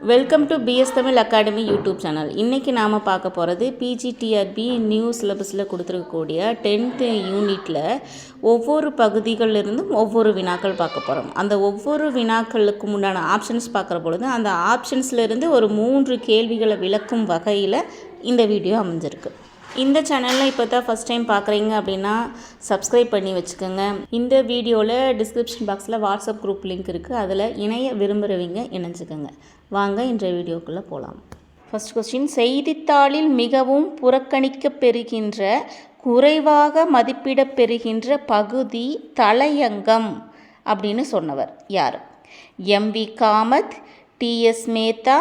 Welcome to BS Tamil academy YouTube channel இன்றைக்கி நாம் பார்க்க போகிறது பிஜிடிஆர்பி நியூ சிலபஸில் கொடுத்துருக்கக்கூடிய டென்த்து யூனிட்டில் ஒவ்வொரு பகுதிகளிலிருந்தும் ஒவ்வொரு வினாக்கள் பார்க்க போகிறோம் அந்த ஒவ்வொரு வினாக்களுக்கு உண்டான ஆப்ஷன்ஸ் பார்க்குற பொழுது அந்த ஆப்ஷன்ஸ்லேருந்து ஒரு மூன்று கேள்விகளை விளக்கும் வகையில் இந்த வீடியோ அமைஞ்சிருக்கு. இந்த சேனலில் இப்போ தான் ஃபஸ்ட் டைம் பார்க்குறீங்க அப்படின்னா சப்ஸ்கிரைப் பண்ணி வச்சுக்கோங்க. இந்த வீடியோவில் டிஸ்கிரிப்ஷன் பாக்ஸில் வாட்ஸ்அப் குரூப் லிங்க் இருக்குது அதில் இணைய விரும்புகிறவங்க இணைஞ்சுக்கோங்க. வாங்க இன்றைய வீடியோக்குள்ளே போகலாம் ஃபர்ஸ்ட் கொஸ்டின் செய்தித்தாளில் மிகவும் புறக்கணிக்க பெறுகின்ற குறைவாக மதிப்பிட பெறுகின்ற பகுதி தலையங்கம் அப்படின்னு சொன்னவர் யார்? MV Kamath DS Mehta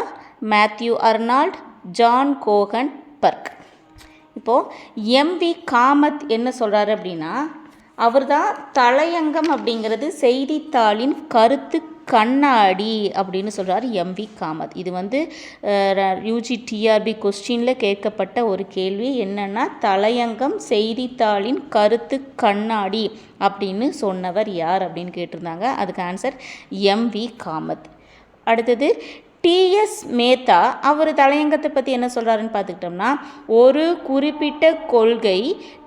Matthew Arnold John Kogan Burke இப்போது எம்வி காமத் என்ன சொல்கிறாரு அப்படின்னா அவர் தான் தலையங்கம் அப்படிங்கிறது செய்தித்தாளின் கருத்து கண்ணாடி அப்படின்னு சொல்கிறார் எம்வி காமத். இது வந்து யூஜி டிஆர்பி கொஸ்டினில் கேட்கப்பட்ட ஒரு கேள்வி என்னென்னா தலையங்கம் செய்தித்தாளின் கருத்து கண்ணாடி அப்படின்னு சொன்னவர் யார் அப்படின்னு கேட்டிருந்தாங்க. அதுக்கு ஆன்சர் எம்வி காமத். அடுத்தது டிஎஸ் மேத்தா அவர் தலையங்கத்தை பற்றி என்ன சொல்கிறாருன்னு பார்த்துக்கிட்டோம்னா ஒரு குறிப்பிட்ட கொள்கை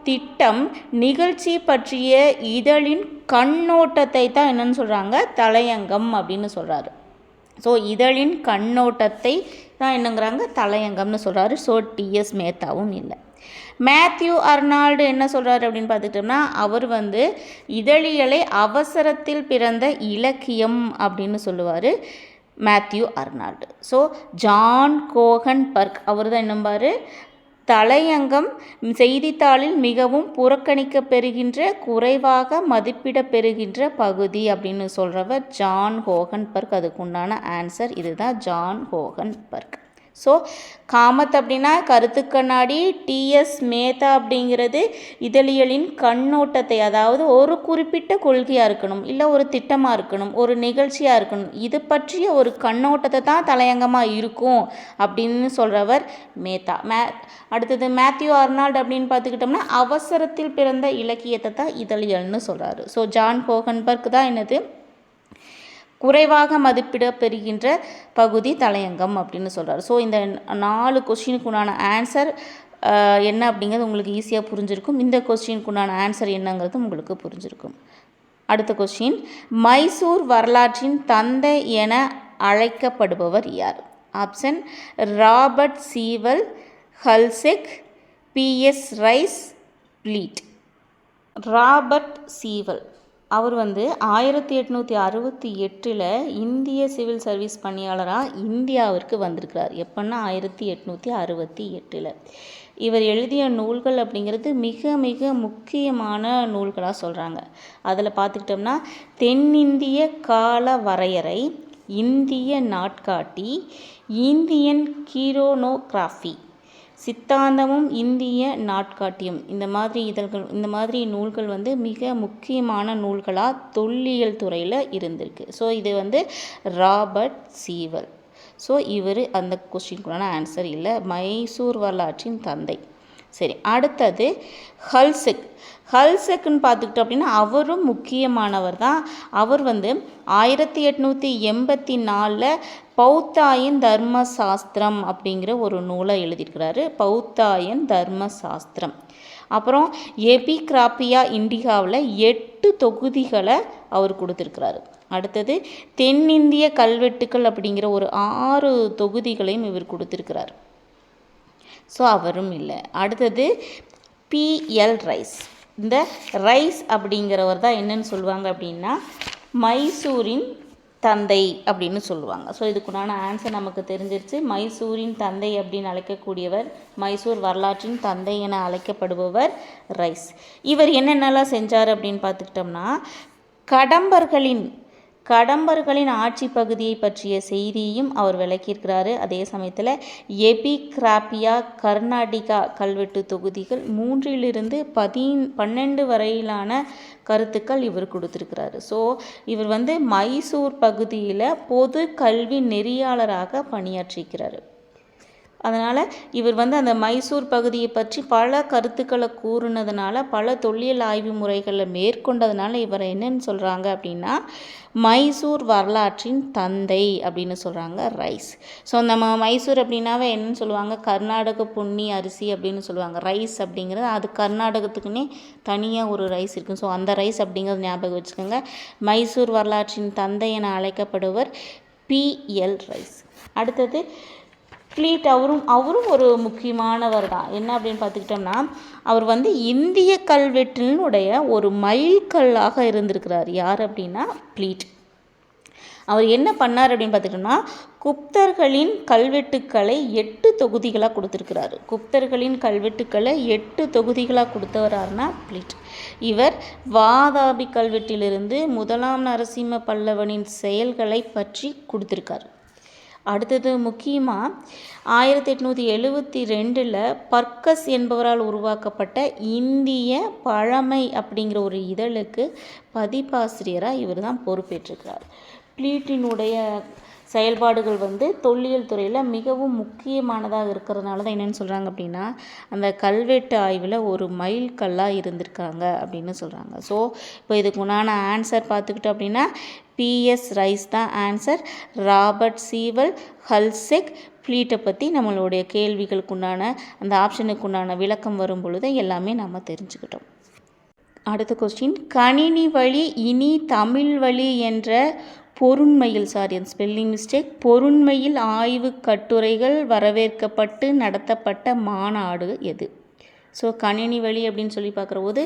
திட்டம் நிகழ்ச்சி பற்றிய இதழின் கண்ணோட்டத்தை தான் என்னன்னு சொல்கிறாங்க தலையங்கம் அப்படின்னு சொல்கிறாரு ஸோ இதழின் கண்ணோட்டத்தை தான் என்னங்கிறாங்க தலையங்கம்னு சொல்கிறாரு ஸோ டிஎஸ் மேத்தாவும் இல்லை. மேத்யூ அர்னால்டு என்ன சொல்கிறாரு அப்படின்னு பார்த்துட்டோம்னா அவர் வந்து இதழியலை அவசரத்தில் பிறந்த இலக்கியம் அப்படின்னு சொல்லுவார். Matthew Arnold so John Kogan Burke அவர் தான் என்னம்பார் தலையங்கம் செய்தித்தாளில் மிகவும் புறக்கணிக்க பெறுகின்ற குறைவாக மதிப்பிட பெறுகின்ற பகுதி அப்படின்னு சொல்கிறவர் ஜான் ஹோகன் பர்க் அதுக்குண்டான ஆன்சர் இதுதான் John Hogan Burke so Kamath அப்படின்னா கருத்து கண்ணாடி டிஎஸ் மேத்தா அப்படிங்கிறது இதழியலின் கண்ணோட்டத்தை அதாவது ஒரு குறிப்பிட்ட கொள்கையாக இருக்கணும் இல்லை ஒரு திட்டமாக இருக்கணும் ஒரு நிகழ்ச்சியாக இருக்கணும். இது பற்றிய ஒரு கண்ணோட்டத்தை தான் தலையங்கமாக இருக்கும் அப்படின்னு சொல்கிறவர் மேத்தா மே அடுத்தது மேத்யூ அர்னால்ட் அப்படின்னு பார்த்துக்கிட்டோம்னா அவசரத்தில் பிறந்த இலக்கியத்தை தான் இதழியல்னு சொல்கிறாரு ஸோ ஜான் கோகன்பர்க் தான் என்னது? குறைவாக மதிப்பிடப்பெறுகின்ற பகுதி தலையங்கம் அப்படின்னு சொல்கிறார் ஸோ இந்த நாலு கொஸ்டினுக்கு உண்டான ஆன்சர் என்ன அப்படிங்கிறது உங்களுக்கு ஈஸியாக புரிஞ்சிருக்கும். இந்த கொஸ்டினுக்கு உண்டான ஆன்சர் என்னங்கிறது உங்களுக்கு புரிஞ்சிருக்கும். அடுத்த கொஸ்டின் மைசூர் வரலாற்றின் தந்தை என அழைக்கப்படுபவர் யார்? Option Robert Sewell Hultzsch BS Rice Fleet Robert Sewell. அவர் வந்து ஆயிரத்தி எட்நூற்றி அறுபத்தி எட்டில் இந்திய சிவில் சர்வீஸ் பணியாளராக இந்தியாவிற்கு வந்திருக்கிறார். எப்போன்னா ஆயிரத்தி எட்நூற்றி அறுபத்தி எட்டில். இவர் எழுதிய நூல்கள் அப்படிங்கிறது மிக மிக முக்கியமான நூல்களாக சொல்கிறாங்க அதில் பார்த்துக்கிட்டோம்னா தென்னிந்திய கால வரையறை இந்திய நாட்காட்டி இந்தியன் கீரோனோகிராஃபி. சித்தாந்தமும் இந்திய நாட்காட்டியம். இந்த மாதிரி இதழ்கள் இந்த மாதிரி நூல்கள் வந்து மிக முக்கியமான நூல்களாக தொல்லியல் துறையில் இருந்திருக்கு. ஸோ இது வந்து ராபர்ட் சீவல். ஸோ இவர் அந்த கொஸ்டினுக்குள்ளான ஆன்சர் இல்லை மைசூர் வரலாற்றின் தந்தை. சரி அடுத்தது ஹல்செக். ஹல்செக்குன்னு பார்த்துக்கிட்டோம் அப்படின்னா அவரும் முக்கியமானவர் தான் அவர் வந்து ஆயிரத்தி எட்நூற்றி எண்பத்தி நாலில் பௌத்தாயன் தர்ம சாஸ்திரம் அப்படிங்கிற ஒரு நூலை எழுதியிருக்கிறாரு. பௌத்தாயன் தர்ம சாஸ்திரம் அப்புறம் எபிகிராப்பியா இண்டிகாவில் எட்டு தொகுதிகளை அவர் கொடுத்துருக்கிறாரு. அடுத்தது தென்னிந்திய கல்வெட்டுக்கள் அப்படிங்கிற ஒரு ஆறு தொகுதிகளையும் இவர் கொடுத்துருக்கிறார். ஸோ அவரும் இல்லை. அடுத்தது பிஎல் ரைஸ். இந்த ரைஸ் அப்படிங்கிறவர் தான் என்னன்னு சொல்லுவாங்க அப்படின்னா மைசூரின் தந்தை அப்படின்னு சொல்லுவாங்க. ஸோ இதுக்குண்டான ஆன்சர் நமக்கு தெரிஞ்சிருச்சு. மைசூரின் தந்தை அப்படின்னு அழைக்கக்கூடியவர் மைசூர் வரலாற்றின் தந்தை என அழைக்கப்படுபவர் ரைஸ். இவர் என்னென்னலாம் செஞ்சார் அப்படின்னு பார்த்துக்கிட்டோம்னா கடம்பர்களின் கடம்பர்களின் ஆட்சி பகுதியை பற்றிய செய்தியையும் அவர் விளக்கியிருக்கிறாரு. அதே சமயத்தில் எபிகிராப்பியா கர்நாடிகா கல்வெட்டு தொகுதிகள் மூன்றிலிருந்து பதி பன்னெண்டு வரையிலான கருத்துக்கள் இவர் கொடுத்துருக்கிறாரு. ஸோ இவர் வந்து மைசூர் பகுதியில் பொது கல்வி நெறியாளராக பணியாற்றிக்கிறாரு அதனால் இவர் வந்து அந்த மைசூர் பகுதியை பற்றி பல கருத்துக்களை கூறுனதுனால பல தொல்லியல் ஆய்வு முறைகளை மேற்கொண்டதுனால இவரை என்னன்னு சொல்கிறாங்க அப்படின்னா மைசூர் வரலாற்றின் தந்தை அப்படின்னு சொல்கிறாங்க ரைஸ். ஸோ நம்ம மைசூர் அப்படின்னாவே என்னன்னு சொல்லுவாங்க? கர்நாடக புண்ணி அரிசி அப்படின்னு சொல்லுவாங்க. ரைஸ் அப்படிங்கிறது அது கர்நாடகத்துக்குன்னே தனியாக ஒரு ரைஸ் இருக்குது ஸோ அந்த ரைஸ் அப்படிங்கிறது ஞாபகம் வச்சுக்கோங்க. மைசூர் வரலாற்றின் தந்தை என அழைக்கப்படுவர் பிஎல் ரைஸ். அடுத்தது ஃப்ளீட் அவரும் அவரும் ஒரு முக்கியமானவர் தான். என்ன அப்படின்னு பார்த்துக்கிட்டோம்னா அவர் வந்து இந்திய கல்வெட்டினுடைய ஒரு மைல்கல்லாக இருந்திருக்கிறார். யார் அப்படின்னா ப்ளீட் அவர் என்ன பண்ணார் அப்படின்னு பார்த்துக்கிட்டோம்னா குப்தர்களின் கல்வெட்டுக்களை எட்டு தொகுதிகளாக கொடுத்துருக்கிறாரு. குப்தர்களின் கல்வெட்டுக்களை எட்டு தொகுதிகளாக கொடுத்தவரார்னா ப்ளீட் இவர் வாதாபி கல்வெட்டிலிருந்து முதலாம் நரசிம்ம பல்லவனின் செயல்களை பற்றி கொடுத்துருக்காரு. அடுத்தது முக்கியமாக ஆயிரத்தி எட்நூற்றி எழுவத்தி ரெண்டில் பர்கஸ் என்பவரால் உருவாக்கப்பட்ட இந்திய பழமை அப்படிங்கிற ஒரு இதழுக்கு பதிப்பாசிரியராக இவர் தான் பொறுப்பேற்றிருக்கிறார். ப்ளீட்டினுடைய செயல்பாடுகள் வந்து தொல்லியல் துறையில் மிகவும் முக்கியமானதாக இருக்கிறதுனால தான் என்னென்னு சொல்கிறாங்க அப்படின்னா அந்த கல்வெட்டு ஆய்வில் ஒரு மைல் கல்லாக இருந்திருக்காங்க அப்படின்னு சொல்கிறாங்க ஸோ இப்போ இதுக்கு உண்டான ஆன்சர் பார்த்துக்கிட்டோம் அப்படின்னா பிஎஸ் ரைஸ் தான் ஆன்சர் ராபர்ட் சீவல் ஹல்செக் ஃப்ளீட்டை பற்றி நம்மளுடைய கேள்விகளுக்கு உண்டான அந்த ஆப்ஷனுக்கு உண்டான விளக்கம் வரும் பொழுது எல்லாமே நம்ம தெரிஞ்சுக்கிட்டோம். அடுத்த கொஸ்டின் கணினி வழி இனி தமிழ் வழி என்ற பொருண்மையில் சாரி அந்த ஸ்பெல்லிங் மிஸ்டேக் பொருண்மையில் ஆய்வு கட்டுரைகள் வரவேற்கப்பட்டு நடத்தப்பட்ட மாநாடு எது? ஸோ கணினி வழி அப்படின்னு சொல்லி பார்க்குற போது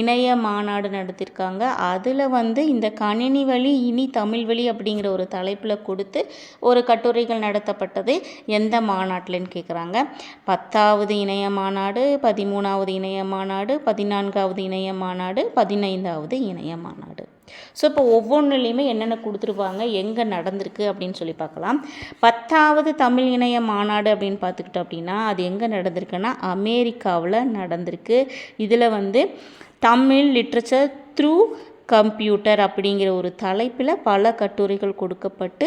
இணைய மாநாடு நடத்தியிருக்காங்க அதில் வந்து இந்த கணினி வழி இனி தமிழ் வழி அப்படிங்கிற ஒரு தலைப்பில் கொடுத்து ஒரு கட்டுரைகள் நடத்தப்பட்டது எந்த மாநாட்டிலன்னு கேட்குறாங்க பத்தாவது இணைய மாநாடு பதிமூணாவது இணைய மாநாடு பதினான்காவது இணைய மாநாடு பதினைந்தாவது இணைய மாநாடு. ஸோ இப்போ ஒவ்வொன்றுலேயுமே என்னென்ன கொடுத்துருப்பாங்க? எங்கே நடந்திருக்கு அப்படின்னு சொல்லி பார்க்கலாம். பத்தாவது தமிழ் இணைய மாநாடு அப்படின்னு பார்த்துக்கிட்டோம் அப்படின்னா அது எங்கே நடந்திருக்குன்னா அமெரிக்காவில் நடந்திருக்கு. இதில் வந்து தமிழ் லிட்ரேச்சர் த்ரூ கம்ப்யூட்டர் அப்படிங்கிற ஒரு தலைப்பில் பல கட்டுரைகள் கொடுக்கப்பட்டு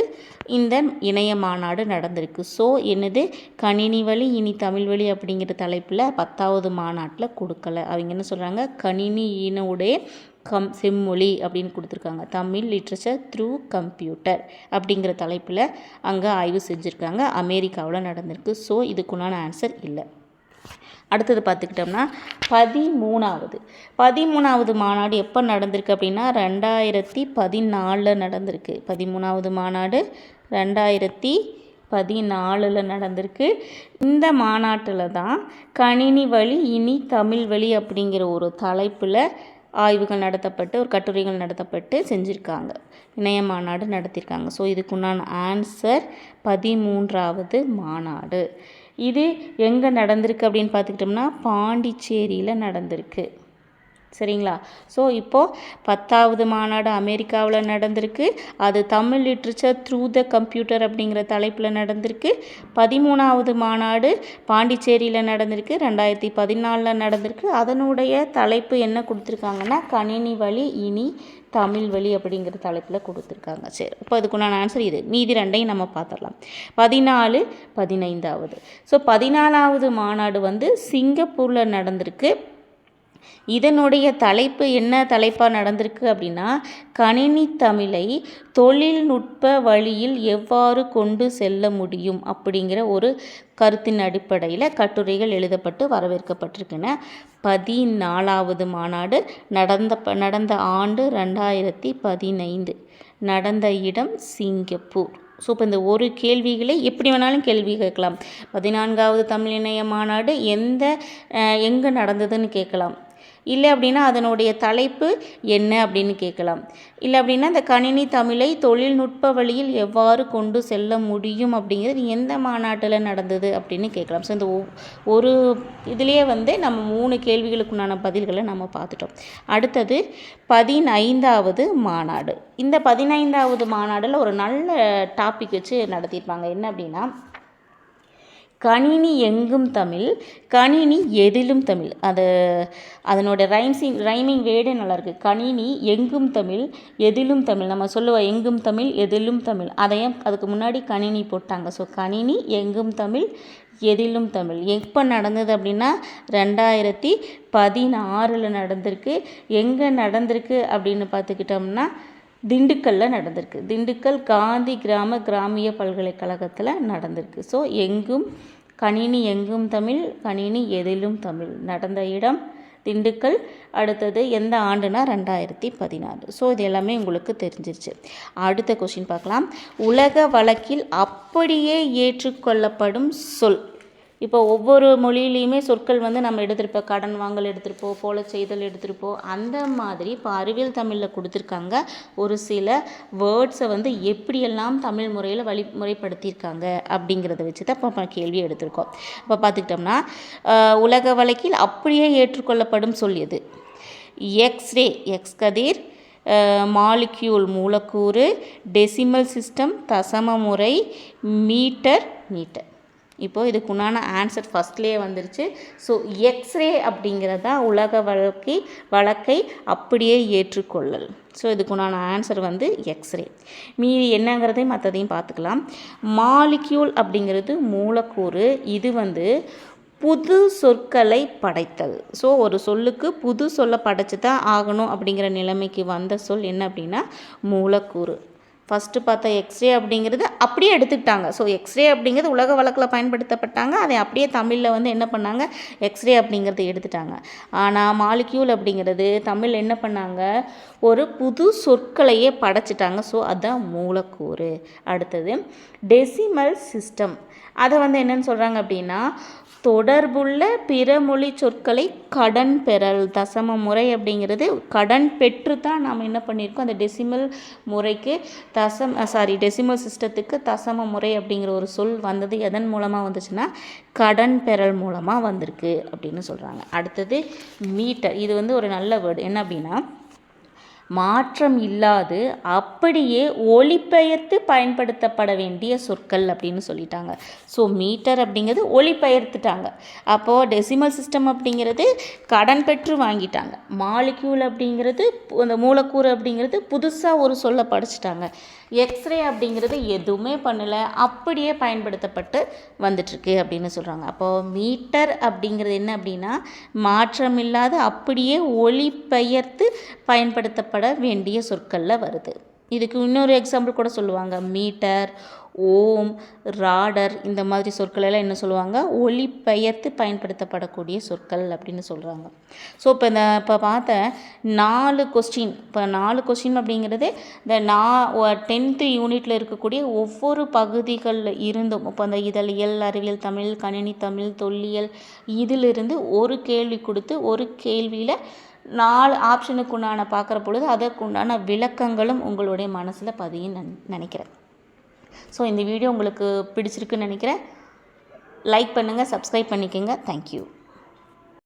இந்த இணைய மாநாடு நடந்திருக்கு. ஸோ என்னது? கணினி வழி இனி தமிழ் வழி அப்படிங்கிற தலைப்பில் பத்தாவது மாநாட்டில் கொடுக்கல. அவங்க என்ன சொல்கிறாங்க கணினி இனவுடைய கம் செம்மொழி அப்படின்னு கொடுத்துருக்காங்க. தமிழ் லிட்ரேச்சர் த்ரூ கம்ப்யூட்டர் அப்படிங்கிற தலைப்பில் அங்கே ஆய்வு செஞ்சுருக்காங்க. அமெரிக்காவில் நடந்திருக்கு. ஸோ இதுக்குண்டான ஆன்சர் இல்லை. அடுத்தது பார்த்துக்கிட்டோம்னா பதிமூணாவது. பதிமூணாவது மாநாடு எப்போ நடந்திருக்கு அப்படின்னா ரெண்டாயிரத்தி பதினாலில் நடந்திருக்கு. பதிமூணாவது மாநாடு ரெண்டாயிரத்தி பதினாலில் நடந்திருக்கு. இந்த மாநாட்டில் தான் கணினி வழி இனி தமிழ் வழி அப்படிங்கிற ஒரு தலைப்பில் ஆய்வுகள் நடத்தப்பட்டு ஒரு கட்டுரைகள் நடத்தப்பட்டு செஞ்சுருக்காங்க. இணைய மாநாடு நடத்தியிருக்காங்க ஸோ இதுக்குண்டான ஆன்சர் பதிமூன்றாவது மாநாடு. இது எங்கே நடந்திருக்கு அப்படின்னு பார்த்துக்கிட்டோம்னா பாண்டிச்சேரியில் நடந்திருக்கு. சரிங்களா? ஸோ இப்போது பத்தாவது மாநாடு அமெரிக்காவில் நடந்திருக்கு. அது Tamil literature through the computer அப்படிங்கிற தலைப்பில் நடந்திருக்கு. பதிமூணாவது மாநாடு பாண்டிச்சேரியில் நடந்திருக்கு. ரெண்டாயிரத்தி பதினாலில் நடந்திருக்கு. அதனுடைய தலைப்பு என்ன கொடுத்துருக்காங்கன்னா கணினி வழி இனி தமிழ் வழி அப்படிங்கிற தலைப்பில் கொடுத்துருக்காங்க. சரி இப்போ அதுக்குண்டான ஆன்சர் இது. மீதி ரெண்டையும் நம்ம பார்த்துடலாம் பதினாலு பதினைந்தாவது. ஸோ பதினாலாவது மாநாடு வந்து சிங்கப்பூரில் நடந்திருக்கு. இதனுடைய தலைப்பு என்ன தலைப்பாக நடந்திருக்கு அப்படின்னா கணினி தமிழை தொழில்நுட்ப வழியில் எவ்வாறு கொண்டு செல்ல முடியும் அப்படிங்கிற ஒரு கருத்தின் அடிப்படையில் கட்டுரைகள் எழுதப்பட்டு வரவேற்கப்பட்டிருக்கின. பதினாலாவது மாநாடு நடந்த நடந்த ஆண்டு ரெண்டாயிரத்தி பதினைந்து. நடந்த இடம் சிங்கப்பூர். ஸோ இப்போ இந்த ஒரு கேள்விகளை எப்படி வேணாலும் கேள்வி கேட்கலாம். பதினான்காவது தமிழ் இணைய மாநாடு எந்த எங்கே நடந்ததுன்னு கேட்கலாம். இல்லை அப்படின்னா அதனுடைய தலைப்பு என்ன அப்படின்னு கேட்கலாம். இல்லை அப்படின்னா இந்த கணினி தமிழை தொழில்நுட்ப வழியில் எவ்வாறு கொண்டு செல்ல முடியும் அப்படிங்கிறது எந்த மாநாட்டில் நடந்தது அப்படின்னு கேட்கலாம். ஸோ இந்த ஒரு இதுலேயே வந்து நம்ம மூணு கேள்விகளுக்குண்டான பதில்களை நம்ம பார்த்துட்டோம். அடுத்தது பதினைந்தாவது மாநாடு. இந்த பதினைந்தாவது மாநாடில் ஒரு நல்ல டாபிக் வச்சு நடத்தியிருப்பாங்க. என்ன அப்படின்னா கணினி எங்கும் தமிழ் கணினி எதிலும் தமிழ். அது அதனோட ரைம்ஸிங் ரைமிங் வேர்டே நல்லாயிருக்கு கணினி எங்கும் தமிழ் எதிலும் தமிழ். நம்ம சொல்லுவோம் எங்கும் தமிழ் எதிலும் தமிழ். அதையும் அதுக்கு முன்னாடி கணினி போட்டாங்க. ஸோ கணினி எங்கும் தமிழ் எதிலும் தமிழ். எப்போ நடந்தது அப்படின்னா ரெண்டாயிரத்தி பதினாறில் நடந்திருக்கு. எங்கே நடந்திருக்கு அப்படின்னு பார்த்துக்கிட்டோம்னா திண்டுக்கல்லில் நடந்திருக்கு. திண்டுக்கல் காந்தி கிராம கிராமிய பல்கலைக்கழகத்தில் நடந்திருக்கு. ஸோ எங்கும் கணினி எங்கும் தமிழ் கணினி எதிலும் தமிழ் நடந்த இடம் திண்டுக்கல். அடுத்தது எந்த ஆண்டுனா ரெண்டாயிரத்தி பதினாறு ஸோ இது எல்லாமே உங்களுக்கு தெரிஞ்சிருச்சு. அடுத்த கொஷின் பார்க்கலாம். உலக வழக்கில் அப்படியே ஏற்றுக்கொள்ளப்படும் சொல் இப்போ ஒவ்வொரு மொழியிலையுமே சொற்கள் வந்து நம்ம எடுத்திருப்போம். கடன் வாங்கல் எடுத்திருப்போம் போல செய்தல் எடுத்திருப்போம். அந்த மாதிரி இப்போ அறிவியல் தமிழில் கொடுத்துருக்காங்க. ஒரு சில வேர்ட்ஸை வந்து எப்படியெல்லாம் தமிழ் முறையில் வழிமுறைப்படுத்தியிருக்காங்க அப்படிங்கிறத வச்சு தான் இப்போ கேள்வி எடுத்திருக்கோம். இப்போ பார்த்துக்கிட்டோம்னா உலக வழக்கில் அப்படியே ஏற்றுக்கொள்ளப்படும் சொல்லியது. எக்ஸ்ரே எக்ஸ் கதிர் மாலிக்யூல் மூலக்கூறு டெசிமல் சிஸ்டம் தசம முறை மீட்டர் மீட்டர் இப்போது இதுக்குண்டான ஆன்சர் ஃபஸ்ட்லேயே வந்துருச்சு. ஸோ எக்ஸ்ரே அப்படிங்கிறதா உலக வழக்கை வழக்கை அப்படியே ஏற்றுக்கொள்ளல். ஸோ இதுக்குண்டான ஆன்சர் வந்து எக்ஸ்ரே மீதி என்னங்கிறதையும் மற்றதையும் பார்த்துக்கலாம். மாலிக்யூல் அப்படிங்கிறது மூலக்கூறு. இது வந்து புது சொற்களை படைத்தல். ஸோ ஒரு சொல்லுக்கு புது சொல்லை படைச்சு தான் ஆகணும் அப்படிங்கிற நிலைமைக்கு வந்த சொல் என்ன அப்படின்னா மூலக்கூறு. ஃபஸ்ட்டு பார்த்த எக்ஸ்ரே அப்படிங்கிறது அப்படியே எடுத்துக்கிட்டாங்க. ஸோ எக்ஸ்ரே அப்படிங்கிறது உலக வழக்கில் பயன்படுத்தப்பட்டாங்க. அதை அப்படியே தமிழில் வந்து என்ன பண்ணாங்க? எக்ஸ்ரே அப்படிங்கிறத எடுத்துட்டாங்க. ஆனால் மாலிக்யூல் அப்படிங்கிறது தமிழ் என்ன பண்ணாங்க? ஒரு புது சொற்களையே படைச்சிட்டாங்க. ஸோ அதுதான் மூலக்கூறு. அடுத்தது டெசிமல் சிஸ்டம் அதை வந்து என்னென்னு சொல்கிறாங்க அப்படின்னா தொடர்புள்ள பிற மொழி சொற்களை கடன் பெறல் தசம முறை அப்படிங்கிறது கடன் பெற்று தான் நாம் என்ன பண்ணியிருக்கோம் அந்த டெசிமல் முறைக்கு தசம் சாரி டெசிமல் சிஸ்டத்துக்கு தசம முறை அப்படிங்கிற ஒரு சொல் வந்தது. எதன் மூலமாக வந்துச்சுன்னா கடன் பெறல் மூலமாக வந்திருக்கு அப்படின்னு சொல்கிறாங்க அடுத்தது மீட்டர் இது வந்து ஒரு நல்ல வேர்டு என்ன அப்படின்னா மாற்றம் இல்லாது அப்படியே ஒளிபெயர்த்து பயன்படுத்தப்பட வேண்டிய சொற்கள் அப்படின்னு சொல்லிட்டாங்க. ஸோ மீட்டர் அப்படிங்கிறது ஒளிபெயர்த்துட்டாங்க. அப்போது டெசிமல் சிஸ்டம் அப்படிங்கிறது கடன் பெற்று வாங்கிட்டாங்க. மாலிக்யூல் அப்படிங்கிறது அந்த மூலக்கூறு அப்படிங்கிறது புதுசாக ஒரு சொல்ல படிச்சிட்டாங்க. எக்ஸ்ரே அப்படிங்கிறது எதுவுமே பண்ணலை. அப்படியே பயன்படுத்தப்பட்டு வந்துட்டுருக்கு அப்படின்னு சொல்கிறாங்க அப்போது மீட்டர் அப்படிங்கிறது என்ன அப்படின்னா மாற்றமில்லாத அப்படியே ஒளிபெயர்த்து சொல்லப்பட வேண்டிய சொற்களில் வருது. இதுக்கு இன்னொரு எக்ஸாம்பிள் கூட சொல்லுவாங்க. மீட்டர் ஓம் ராடர் இந்த மாதிரி சொற்கள் எல்லாம் என்ன சொல்லுவாங்க? ஒளிபெயர்த்து பயன்படுத்தப்படக்கூடிய சொற்கள் அப்படின்னு சொல்கிறாங்க ஸோ இப்போ இந்த இப்போ பார்த்த நாலு கொஸ்டின் இப்போ நாலு கொஸ்டின் அப்படிங்கிறது இந்த நா டென்த்து யூனிட்டில் இருக்கக்கூடிய ஒவ்வொரு பகுதிகளில் இருந்தும் இப்போ அந்த இதழியல் அறிவியல் தமிழ் கணினி தமிழ் தொல்லியல் இதிலிருந்து ஒரு கேள்வி கொடுத்து ஒரு கேள்வியில் நாலு ஆப்ஷனுக்கு உண்டான பார்க்குற பொழுது அதற்குண்டான விளக்கங்களும் உங்களுடைய மனசில் பதியும் நன் நினைக்கிறேன். ஸோ இந்த வீடியோ உங்களுக்கு பிடிச்சிருக்குன்னு நினைக்கிறேன். லைக் பண்ணுங்கள் சப்ஸ்கிரைப் பண்ணிக்கோங்க. தேங்க்யூ